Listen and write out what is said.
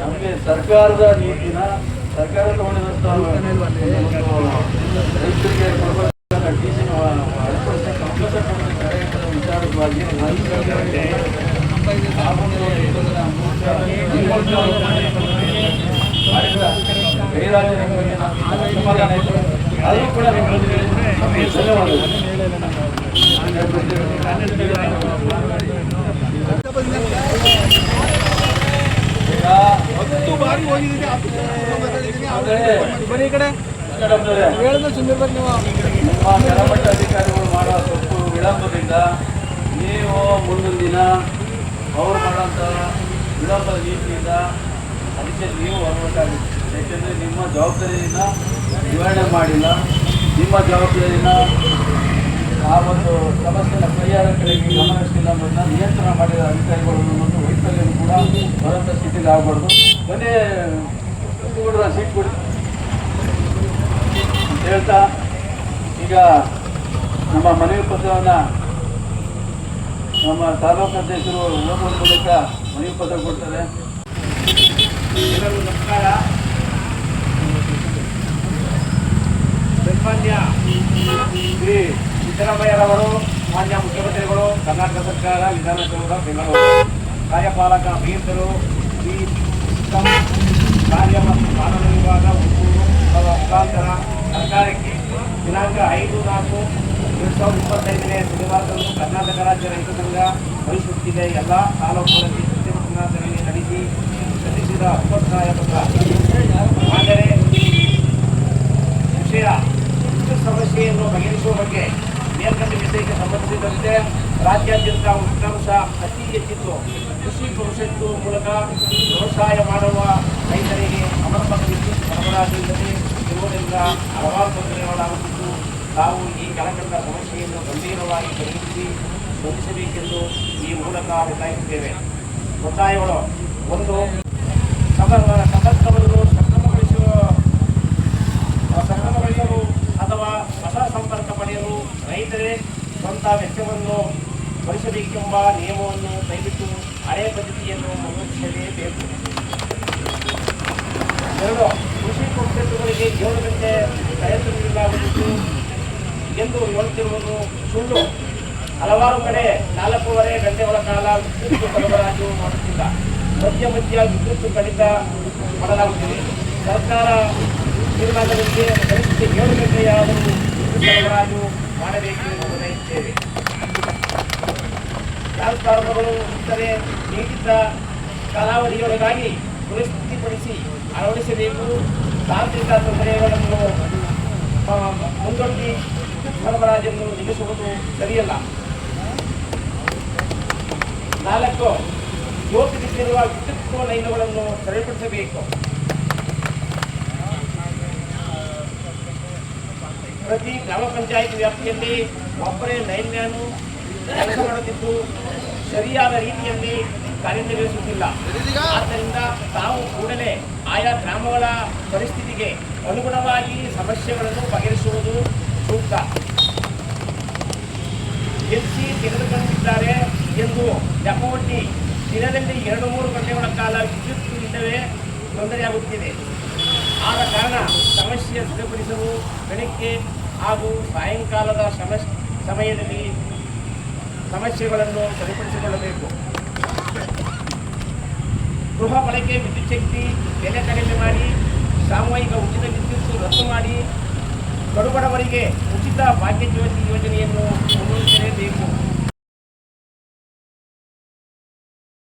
ನಮಗೆ ಸರ್ಕಾರದ ನೀತಿನ ಸರ್ಕಾರ ತಗೊಂಡಿರುವಂತಹ ರೈತರಿಗೆ ಕೊಡಬೇಕಾದ ಡಿಸಿನ ಅಳವಡಿಸಿದ ಕಂಪಲ್ಸರಿ ಕೊಡಬೇಕು ಕಾರ್ಯಕ್ರಮದ ವಿಚಾರವಾಗಿ ಆ ಒಂದು ಇದನ್ನ ಹತ್ತು ಬಾರಿ ಹೋಗಿದ್ದೀನಿ ಬರೀ ಈ ಕಡೆ. ಹೇಳಿದ್ರೆ ನೀವು ನಿಮ್ಮ ಕೆಳಮಟ್ಟ ಅಧಿಕಾರಿಗಳು ಮಾಡೋ ತಪ್ಪು ವಿಳಂಬದಿಂದ ನೀವು ಮುಂದಿನ ದಿನ ಅವ್ರು ಮಾಡೋಂಥ ವಿಳಂಬದ ನೀತಿಯಿಂದ ಅದಕ್ಕೆ ನೀವು ಹೊರಬೇಕಾಗುತ್ತೆ ಯಾಕೆಂದರೆ ನಿಮ್ಮ ಜವಾಬ್ದಾರಿಯಿಂದ ನಿವಾರಣೆ ಮಾಡಿಲ್ಲ. ನಿಮ್ಮ ಜವಾಬ್ದಾರಿನ ಆ ಒಂದು ಸಮಸ್ಯೆಯ ಪರಿಹಾರ ಕಡೆಗೆ ಗಮನಿಸಿಲ್ಲ ಅನ್ನೋದನ್ನ ನಿಯಂತ್ರಣ ಮಾಡಿದ ಕೂಡ ಸ್ಥಿತಿಗೆ ಆಗಬಾರ್ದು ಬನ್ನಿ ಸೀಟ್ ಕೊಡಿ. ಹೇಳ್ತಾ, ಈಗ ನಮ್ಮ ಮನವಿ ಪತ್ರವನ್ನು ನಮ್ಮ ತಾಲೂಕು ಅಧ್ಯಕ್ಷರು ಓದುವ ಮೂಲಕ ಮನವಿ ಪತ್ರ ಕೊಡ್ತಾರೆ. ನಮಸ್ಕಾರ. ಸನ್ಮಾನ್ಯ ಶ್ರೀ ಸಿದ್ದರಾಮಯ್ಯರವರು, ಮಾನ್ಯ ಮುಖ್ಯಮಂತ್ರಿಗಳು, ಕರ್ನಾಟಕ ಸರ್ಕಾರ, ವಿಧಾನಸೌಧ, ಬೆಂಗಳೂರು. ಕಾರ್ಯಪಾಲಕ ಅಭಿಯಂತರು ಶ್ರೀ ಉತ್ತಮ್ ಕಾರ್ಯ ಮತ್ತು ಕಾನೂನು ವಿಭಾಗ ಅವರ ಮುಖಾಂತರ ಸರ್ಕಾರಕ್ಕೆ ದಿನಾಂಕ ಐದು ನಾಲ್ಕು ಎರಡು ಸಾವಿರದ ಇಪ್ಪತ್ತೈದನೇ ಶನಿವಾರದಂದು ಕರ್ನಾಟಕ ರಾಜ್ಯ ರೈತ ಸಂಘ ಪರಿಶುದ್ಧಿಗೆ ಎಲ್ಲ ತಾಲೂಕುಗಳಲ್ಲಿ ಪ್ರತಿಭಟನಾಚರಣೆ ನಡೆಸಿ ಸಲ್ಲಿಸಿದ ಒಪ್ಪಂದಾಯ ಪತ್ರ ಆದರೆ ವಿಷಯ ವಿದ್ಯುತ್ ಸಮಸ್ಯೆಯನ್ನು ಬಗೆಹರಿಸುವ ಬಗ್ಗೆ ಮೇಲ್ಕಂಡ ವಿಷಯಕ್ಕೆ ಸಂಬಂಧಿಸಿದಂತೆ ರಾಜ್ಯಾದ್ಯಂತ ಉಷ್ಣಾಂಶ ಅತಿ ಹೆಚ್ಚಿದ್ದು ಕೃಷಿ ಪರಿಷತ್ತು ಮೂಲಕ ವ್ಯವಸಾಯ ಮಾಡುವ ರೈತರಿಗೆ ಸಮರ್ಪಕ ವಿದ್ಯುತ್ ಸರಬರಾಜು ಇಲ್ಲದೆ ಇರುವುದರಿಂದ ಹಲವಾರು ತೊಂದರೆಗಳಾಗುತ್ತಿದ್ದು, ತಾವು ಈ ಕೆಳಕಂಡ ಸಮಸ್ಯೆಯನ್ನು ಗಂಭೀರವಾಗಿ ಪರಿಗಣಿಸಿ ಸ್ಪಂದಿಸಬೇಕೆಂದು ಈ ಮೂಲಕ ಒತ್ತಾಯಿಸುತ್ತೇವೆ. ಒತ್ತಾಯಗಳು. ಒಂದು ಅಥವಾ ಸಂಪರ್ಕ ಪಡೆಯಲು ರೈತರೇ ಸ್ವಂತ ವೆಚ್ಚವನ್ನು ಭರಿಸಬೇಕೆಂಬ ನಿಯಮವನ್ನು ಕೈಬಿಟ್ಟು ಹಳೆಯ ಪದ್ಧತಿಯನ್ನು ಮುಂದುವರಿಸಲೇಬೇಕು ಎರಡು, ಕೃಷಿ ಕಂಪನಿಗಳಿಗೆ ಏಳು ಗಂಟೆ ಪ್ರಯತ್ನ ನೀಡಲಾಗುತ್ತಿತ್ತು ಎಂದು ಹೇಳುತ್ತಿರುವುದು ಸುಳ್ಳು. ಹಲವಾರು ಕಡೆ ನಾಲ್ಕೂವರೆ ಗಂಟೆಗಳ ಕಾಲ ವಿದ್ಯುತ್ ಸರಬರಾಜು ಮಾಡುತ್ತಿಲ್ಲ. ಮಧ್ಯ ಮಧ್ಯ ವಿದ್ಯುತ್ ಕಡಿತ ಮಾಡಲಾಗುತ್ತಿದೆ. ಸರ್ಕಾರ ನಿರ್ಮಾಣದಲ್ಲಿ ಕನಿಷ್ಠ ಏಳು ಗಂಟೆಯಾದರೂ ವಿದ್ಯುತ್ ಸರಬರಾಜು ಮಾಡಬೇಕು ಎಂದು ಟ್ರಾನ್ಸ್ಫಾರ್ಮರ್ಗಳು ಇತರೆ ನೀಡಿದ್ದ ಕಾಲಾವಧಿಯೊಳಗಾಗಿ ದುರಸ್ತಿಪಡಿಸಿ ಅಳವಡಿಸಬೇಕು. ತಾಂತ್ರಿಕ ತೊಂದರೆಗಳನ್ನು ಮುಂದೊಡ್ಡಿ ಧರ್ಮರಾಜನ್ನು ನಿಲ್ಲಿಸುವುದು ಸರಿಯಲ್ಲ. ನಾಲ್ಕು ಯೋಚಿಸಿರುವ ವಿದ್ಯುತ್ ಲೈನುಗಳನ್ನು ಸರಿಪಡಿಸಬೇಕು. ಪ್ರತಿ ಗ್ರಾಮ ಪಂಚಾಯತ್ ವ್ಯಾಪ್ತಿಯಲ್ಲಿ ಒಬ್ಬರೇ ಲೈನ್ ಮ್ಯಾನು ಕೆಲಸ ಮಾಡುತ್ತಿದ್ದು ಸರಿಯಾದ ರೀತಿಯಲ್ಲಿ ಕಾರ್ಯನಿರ್ವಹಿಸುತ್ತಿಲ್ಲ. ಆದ್ದರಿಂದ ತಾವು ಕೂಡಲೇ ಆಯಾ ಗ್ರಾಮಗಳ ಪರಿಸ್ಥಿತಿಗೆ ಅನುಗುಣವಾಗಿ ಸಮಸ್ಯೆಗಳನ್ನು ಬಗೆಹರಿಸುವುದು ಸೂಕ್ತ. ಎಲ್ಸಿ ತೆಗೆದುಕೊಂಡಿದ್ದಾರೆ ಎಂದು ಡೆಪೋಟಿ ದಿನದಲ್ಲಿ ಎರಡು ಮೂರು ಗಂಟೆಗಳ ಕಾಲ ವಿದ್ಯುತ್ ಇಲ್ಲವೇ ತೊಂದರೆಯಾಗುತ್ತಿದೆ ಆದ ಕಾರಣ ಸಮಸ್ಯೆ ಸರಿಪಡಿಸಲು ಬೆಳಗ್ಗೆ ಹಾಗೂ ಸಾಯಂಕಾಲದ ಸಮಸ್ ಸಮಯದಲ್ಲಿ ಸಮಸ್ಯೆಗಳನ್ನು ಸರಿಪಡಿಸಿಕೊಳ್ಳಬೇಕು. ಗೃಹ ಬಳಕೆ, ವಿದ್ಯುತ್ ಶಕ್ತಿ, ಬೆಲೆ ಕಡಿಮೆ ಮಾಡಿ, ಸಾಮೂಹಿಕ ಉಚಿತ ವಿದ್ಯುತ್ ರದ್ದು ಮಾಡಿ ಕಡುಬಡವರಿಗೆ ಉಚಿತ ಭಾಗ್ಯ ಜ್ಯೋತಿ ಯೋಜನೆಯನ್ನು ಮುಂದುವರಿಸಲೇಬೇಕು